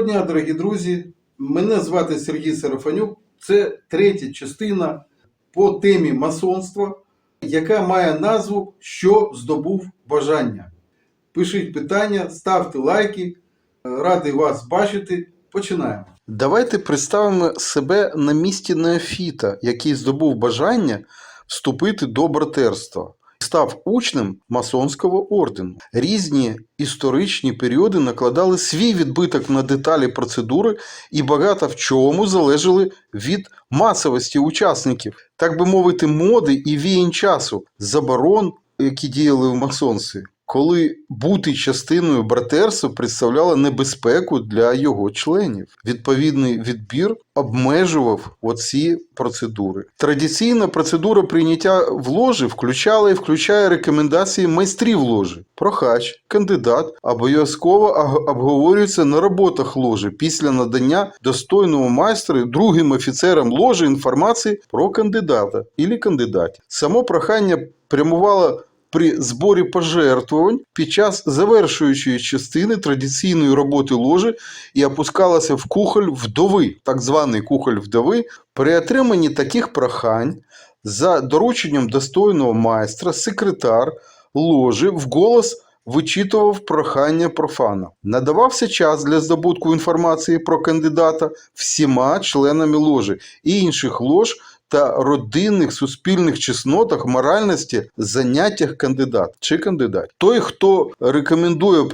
Доброго дня, дорогі друзі. Мене звати Сергій Сарафанюк. Це третя частина по темі масонства, яка має назву Що здобув бажання. Пишіть питання, ставте лайки. Радий вас бачити. Починаємо. Давайте представимо себе на місці Неофіта, який здобув бажання вступити до братерства. Став учнем масонського ордену. Різні історичні періоди накладали свій відбиток на деталі процедури і багато в чому залежали від масовості учасників, так би мовити, моди і віянь часу, заборон, які діяли в масонстві, коли бути частиною братерства представляло небезпеку для його членів. Відповідний відбір обмежував оці процедури. Традиційна процедура прийняття в ложі включала і включає рекомендації майстрів ложі. Прохач, кандидат обов'язково обговорюється на роботах ложі після надання достойному майстру другим офіцерам ложі інформації про кандидата і кандидатів. Само прохання прямувало при зборі пожертвувань під час завершуючої частини традиційної роботи ложі і опускалася в кухоль вдови, так званий кухоль вдови, при отриманні таких прохань за дорученням достойного майстра, секретар ложі вголос вичитував прохання профана. Надавався час для здобутку інформації про кандидата всіма членами ложі і інших лож та родинних суспільних чеснотах, моральності, заняттях кандидат чи кандидат. Той, хто рекомендує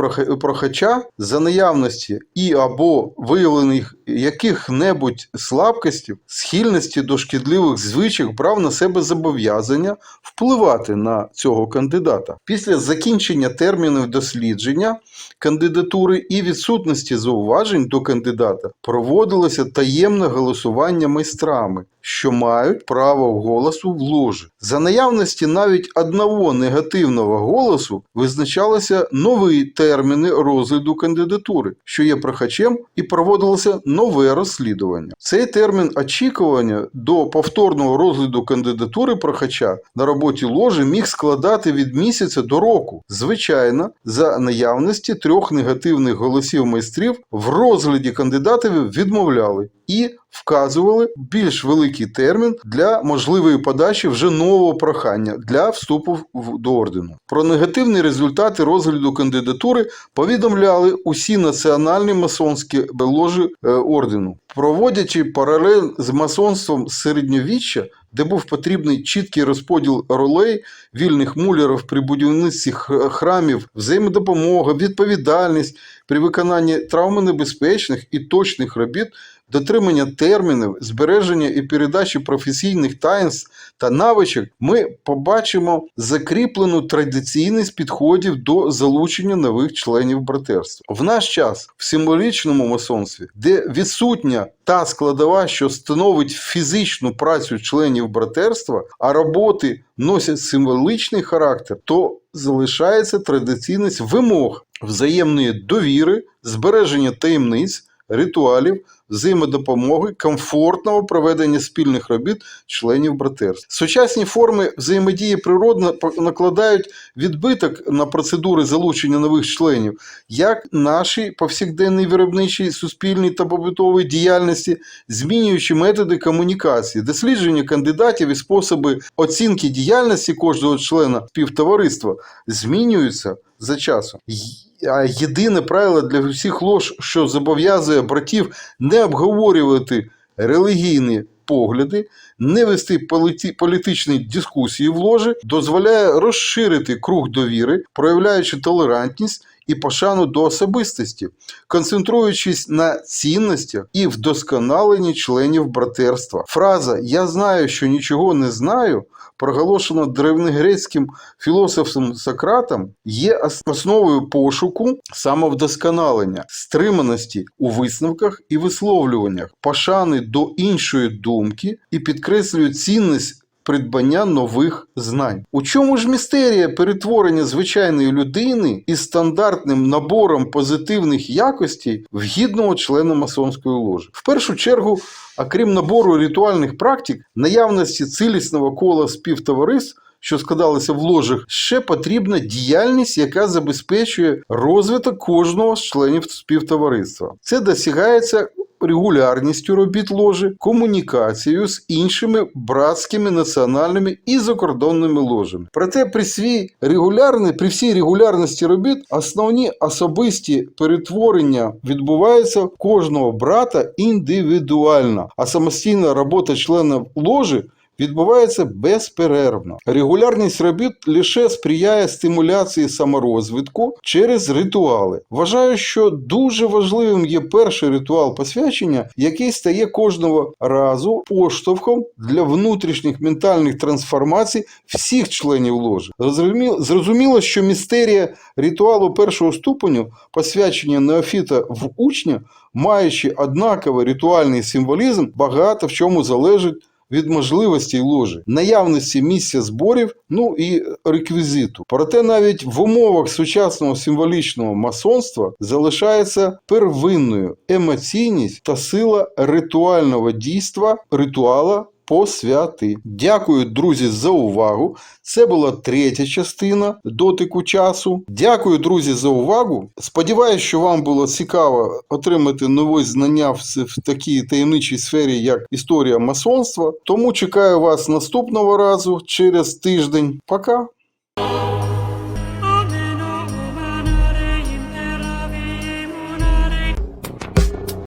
прохача за наявності і або виявлених яких-небудь слабкостів, схильності до шкідливих звичок, брав на себе зобов'язання впливати на цього кандидата. Після закінчення термінів дослідження кандидатури і відсутності зауважень до кандидата проводилося таємне голосування майстрами, що мають право голосу в ложі. За наявності навіть одного негативного голосу визначалися нові терміни розгляду кандидатури, що є прохачем, і проводилося нове розслідування. Цей термін очікування до повторного розгляду кандидатури прохача на роботі ложі міг складати від місяця до року. Звичайно, за наявності трьох негативних голосів майстрів в розгляді кандидатів відмовляли і вказували більш великий термін для можливої подачі вже нового прохання для вступу до ордену. Про негативні результати розгляду кандидатури повідомляли усі національні масонські ложі е, ордену, проводячи паралель з масонством середньовіччя, де був потрібний чіткий розподіл ролей, вільних мулярів при будівництві храмів, взаємодопомога, відповідальність при виконанні травмонебезпечних і точних робіт, дотримання термінів, збереження і передачі професійних таїнств та навичок, ми побачимо закріплену традиційність підходів до залучення нових членів братерства. В наш час в символічному масонстві, де відсутня та складова, що становить фізичну працю членів братерства, а роботи носять символичний характер, то залишається традиційність вимог взаємної довіри, збереження таємниць, ритуалів, взаємодопомоги, комфортного проведення спільних робіт членів братерств. Сучасні форми взаємодії природно накладають відбиток на процедури залучення нових членів, як нашій повсякденній виробничій, суспільній та побутовій діяльності, змінюючи методи комунікації, дослідження кандидатів і способи оцінки діяльності кожного члена співтовариства змінюються за часом. А єдине правило для всіх лож, що зобов'язує братів не обговорювати релігійні погляди, не вести політі- політичні дискусії в ложі, дозволяє розширити круг довіри, проявляючи толерантність і пошану до особистості, концентруючись на цінностях і вдосконаленні членів братерства. Фраза Я знаю, що нічого не знаю, проголошена древньогрецьким філософом Сократом, є основою пошуку самовдосконалення, стриманості у висновках і висловлюваннях, пошани до іншої думки і підкреслює цінність придбання нових знань. У чому ж містерія перетворення звичайної людини із стандартним набором позитивних якостей в гідного члена масонської ложі? В першу чергу, окрім набору ритуальних практик, наявності цілісного кола співтовариств, що складалися в ложах, ще потрібна діяльність, яка забезпечує розвиток кожного з членів співтовариства. Це досягається регулярністю робіт ложі, комунікацією з іншими братськими національними і закордонними ложами. Проте при свій регулярний, при всій регулярності робіт основні особисті перетворення відбуваються кожного брата індивідуально, а самостійна робота членів ложі відбувається безперервно. Регулярність робіт лише сприяє стимуляції саморозвитку через ритуали. Вважаю, що дуже важливим є перший ритуал посвячення, який стає кожного разу поштовхом для внутрішніх ментальних трансформацій всіх членів ложі. Зрозуміло, що містерія ритуалу першого ступеню посвячення неофіта в учня, маючи однаковий ритуальний символізм, багато в чому залежить від можливостей ложі, наявності місця зборів, ну і реквізиту. Проте навіть в умовах сучасного символічного масонства залишається первинною емоційність та сила ритуального дійства ритуала посвяти. Дякую, друзі, за увагу. Це була третя частина дотику часу. Дякую, друзі, за увагу. Сподіваюсь, що вам було цікаво отримати нові знання в, такій таємничій сфері, як історія масонства. Тому чекаю вас наступного разу через тиждень. Пока!